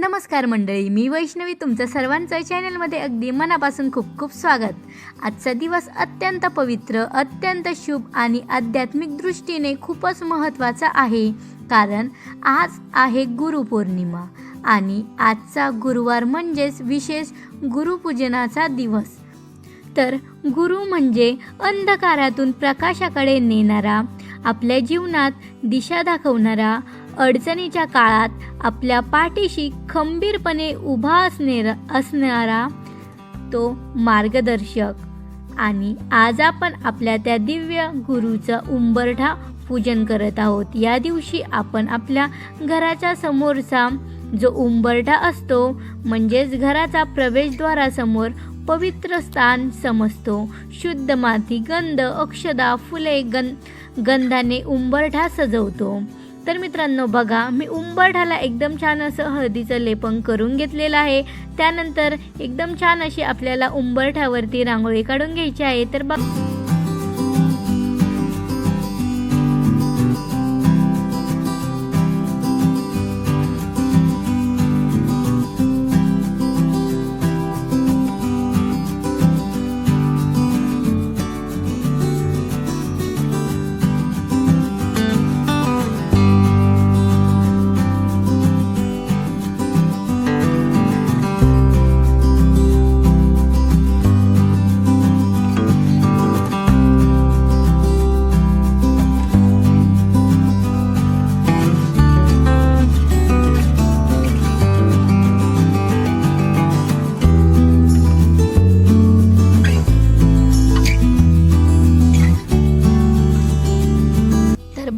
नमस्कार मंडळी मी वैष्णवी. तुमचं सर्वांचं चॅनलमध्ये अगदी मनापासून खूप खूप स्वागत. आजचा दिवस अत्यंत पवित्र अत्यंत शुभ आणि आध्यात्मिक दृष्टीने खूपच महत्त्वाचा आहे. कारण आज आहे गुरुपौर्णिमा आणि आजचा गुरुवार म्हणजेच विशेष गुरुपूजनाचा दिवस. तर गुरु म्हणजे अंधकारातून प्रकाशाकडे नेणारा आपल्या जीवनात दिशा दाखवणारा अडचणीच्या काळात आपल्या पाठीशी खंबीरपणे उभा असणे असणारा तो मार्गदर्शक. आणि आज आपण आपल्या त्या दिव्य गुरुचं उंबरठा पूजन करत आहोत. या दिवशी आपण आपल्या घराच्या समोरचा जो उंबरठा असतो म्हणजेच घराचा प्रवेशद्वारासमोर पवित्र स्थान समजतो. शुद्ध माती गंध अक्षदा फुले गं गंधाने उंबरठा सजवतो. तर मित्रांनो बघा मी उंबरठाला एकदम छान असं हळदीचं लेपन करून घेतलेलं आहे. त्यानंतर एकदम छान अशी आपल्याला उंबरठ्यावरती रांगोळी काढून घ्यायची आहे. तर बघ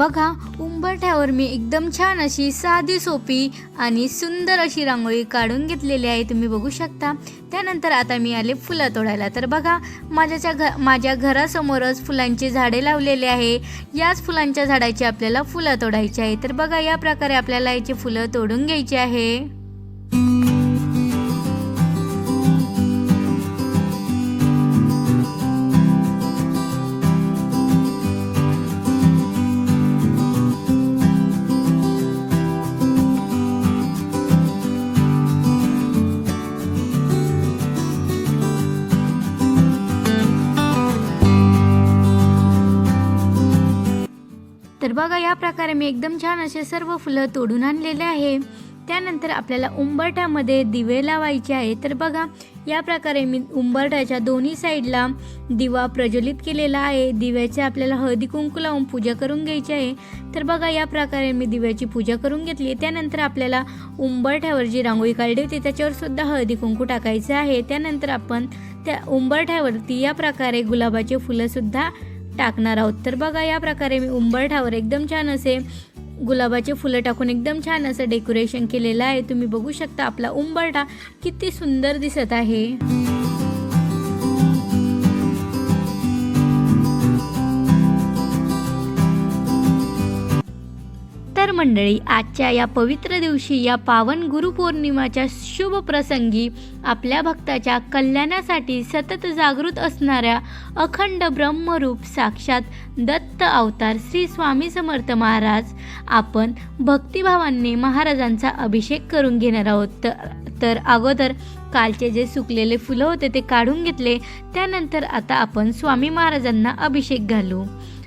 बघा उंबरठ्यावर मी एकदम छान अशी साधी सोपी आणि सुंदर अशी रांगोळी काढून घेतलेली आहे तुम्ही बघू शकता. त्यानंतर आता मी आले फुलं तोडायला. तर बघा माझ्याच्या घ माझ्या घरासमोरच फुलांची झाडे लावलेली आहे. याच फुलांच्या झाडाची आपल्याला फुलं तोडायची आहे. तर बघा या प्रकारे आपल्याला याची फुलं तोडून घ्यायची आहे. तर बघा या प्रकारे मी एकदम छान असे सर्व फुलं तोडून आणलेले आहे. त्यानंतर आपल्याला उंबरठ्यामध्ये दिवे लावायचे आहे. तर बघा या प्रकारे मी उंबरठ्याच्या दोन्ही साईडला दिवा प्रज्वलित केलेला आहे. दिव्याचे आपल्याला हळदी कुंकू लावून पूजा करून घ्यायची आहे. तर बघा या प्रकारे मी दिव्याची पूजा करून घेतली. त्यानंतर आपल्याला उंबरठ्यावर जी रांगोळी काढली होती त्याच्यावर सुद्धा हळदी कुंकू टाकायचं आहे. त्यानंतर आपण त्या उंबरठ्यावरती या प्रकारे गुलाबाचे फुलंसुद्धा टाकणार आहोत. तर बघा या प्रकारे मी उंबरठावर एकदम छान असे गुलाबाचे फुलं टाकून एकदम छान असं डेकोरेशन केलेलं आहे. तुम्ही बघू शकता आपला उंबरठा किती सुंदर दिसत आहे. तर मंडळी आजच्या या पवित्र दिवशी या पावन गुरुपौर्णिमाच्या शुभ प्रसंगी आपल्या भक्ताच्या कल्याणासाठी सतत जागृत असणाऱ्या अखंड ब्रह्मरूप साक्षात दत्त अवतार श्री स्वामी समर्थ महाराज आपण भक्तिभावांनी महाराजांचा अभिषेक करून घेणार आहोत. तर- तर अगोदर कालचे जे सुकलेले फुलं होते ते काढून घेतले त्यानंतर आता आपण स्वामी महाराजांना अभिषेक घालू.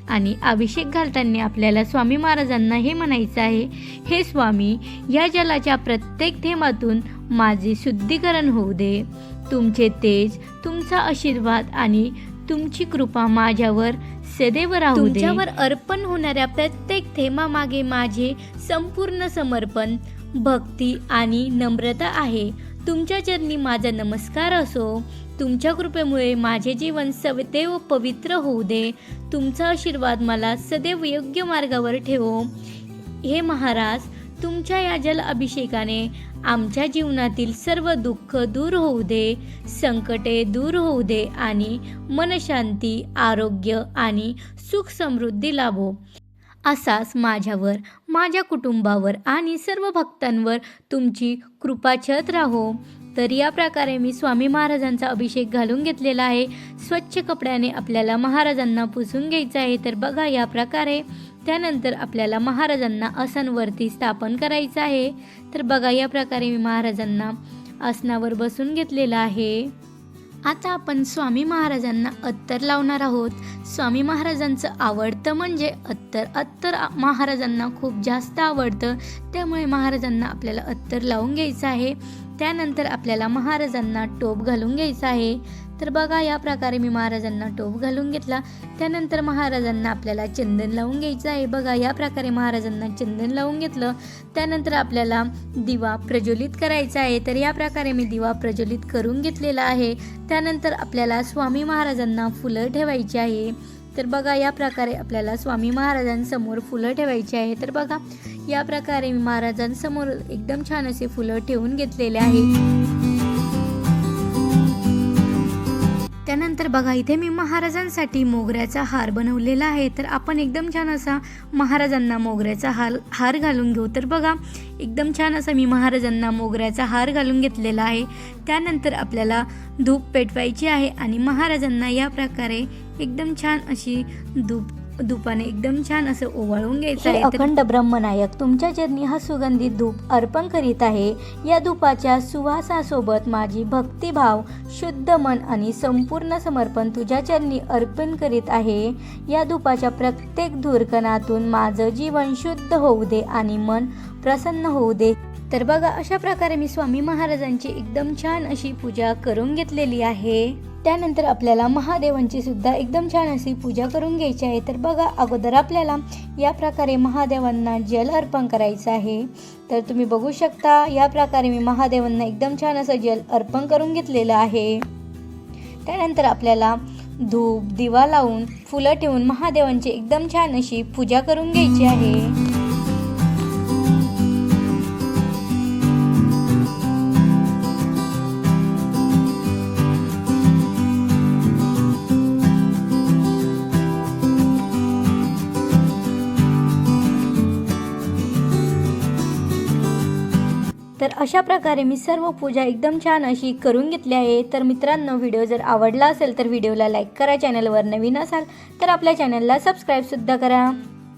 आणि अभिषेक घालताना आपल्याला स्वामी महाराजांना हे म्हणायचं आहे हे स्वामी या जलाच्या प्रत्येक थेंबातून माझे शुद्धीकरण होऊ दे. तुमचे तेज तुमचा आशीर्वाद आणि तुमची कृपा माझ्यावर सदैव राहू दे. तुमच्यावर अर्पण होणाऱ्या प्रत्येक थेंबामागे माझे संपूर्ण समर्पण भक्ती आणि नम्रता आहे. तुमच्या चरणी माझा नमस्कार असो. तुमच्या कृपेमुळे माझे जीवन सदैव पवित्र होऊ दे. तुमचा आशीर्वाद मला सदैव योग्य मार्गावर ठेवो. हे महाराज तुमच्या या जल अभिषेकाने आमच्या जीवनातील सर्व दुःख दूर होऊ दे संकटे दूर होऊ दे आणि मनशांती आरोग्य आणि सुख समृद्धी लाभो. असाच माझ्यावर माझ्या कुटुंबावर आणि सर्व भक्तांवर तुमची कृपाछत राहो. तर या प्रकारे मी स्वामी महाराजांचा अभिषेक घालून घेतलेला आहे. स्वच्छ कपड्याने आपल्याला महाराजांना पुसून घ्यायचं आहे. तर बघा या प्रकारे त्यानंतर आपल्याला महाराजांना आसनवरती स्थापन करायचं आहे. तर बघा या प्रकारे मी महाराजांना आसनावर बसून घेतलेलं आहे. आता आपण स्वामी महाराजांना अत्तर लावणार आहोत. स्वामी महाराजांचं आवडतं म्हणजे अत्तर. अत्तर महाराजांना खूप जास्त आवडतं. त्यामुळे महाराजांना आपल्याला अत्तर लावून घ्यायचं आहे. त्यानंतर आपल्याला महाराजांना टोप घालून घ्यायचा आहे. तर बघा या प्रकारे मी महाराजांना टोप घालून घेतला. त्यानंतर महाराजांना आपल्याला चंदन लावून घ्यायचं आहे. बघा या प्रकारे महाराजांना चंदन लावून घेतलं. त्यानंतर आपल्याला दिवा प्रज्वलित करायचा आहे. तर या प्रकारे मी दिवा प्रज्वलित करून घेतलेला आहे. त्यानंतर आपल्याला स्वामी महाराजांना फुलं ठेवायची आहे. तर बघा या प्रकारे आपल्याला स्वामी महाराजांसमोर फुलं ठेवायची आहे. तर बघा या प्रकारे मी महाराजांसमोर एकदम छान असे फुलं ठेवून घेतलेले आहे. त्यानंतर बघा इथे मी महाराजांसाठी मोगऱ्याचा हार बनवलेला आहे. तर आपण एकदम छान असा महाराजांना मोगऱ्याचा हार हार घालून घेऊ. तर बघा एकदम छान असा मी महाराजांना मोगऱ्याचा हार घालून घेतलेला आहे. त्यानंतर आपल्याला धूप पेटवायची आहे आणि महाराजांना या प्रकारे एकदम छान अशी धूप धुपाने एकदम छान असं ओवाळून घ्यायचं आहे. अखंड ब्रह्मनायक तुमच्या चरणी हा सुगंधित धूप अर्पण करीत आहे. या धुपाच्या सुवासासोबत माझी भक्तिभाव शुद्ध मन आणि संपूर्ण समर्पण तुझ्या चरणी अर्पण करीत आहे. या धुपाच्या प्रत्येक धुरकणातून माझं जीवन शुद्ध होऊ दे आणि मन प्रसन्न होऊ दे. तर बघा अशा प्रकारे मी स्वामी महाराजांची एकदम छान अशी पूजा करून घेतलेली आहे. त्यानंतर आपल्याला महादेवांची सुद्धा एकदम छान अशी पूजा करून घ्यायची आहे. तर बघा अगोदर आपल्याला या प्रकारे महादेवांना जल अर्पण करायचं आहे. तर तुम्ही बघू शकता या प्रकारे मी महादेवांना एकदम छान असं जल अर्पण करून घेतलेलं आहे. त्यानंतर आपल्याला धूप दिवा लावून फुलं ठेवून महादेवांची एकदम छान अशी पूजा करून घ्यायची आहे. तर अशा प्रकारे मी सर्व पूजा एकदम छान अशी करून घेतली आहे. तर मित्रांनो व्हिडिओ जर आवडला असेल तर व्हिडिओला लाईक करा चॅनलवर नवीन असाल तर आपल्या चॅनलला सबस्क्राईबसुद्धा करा.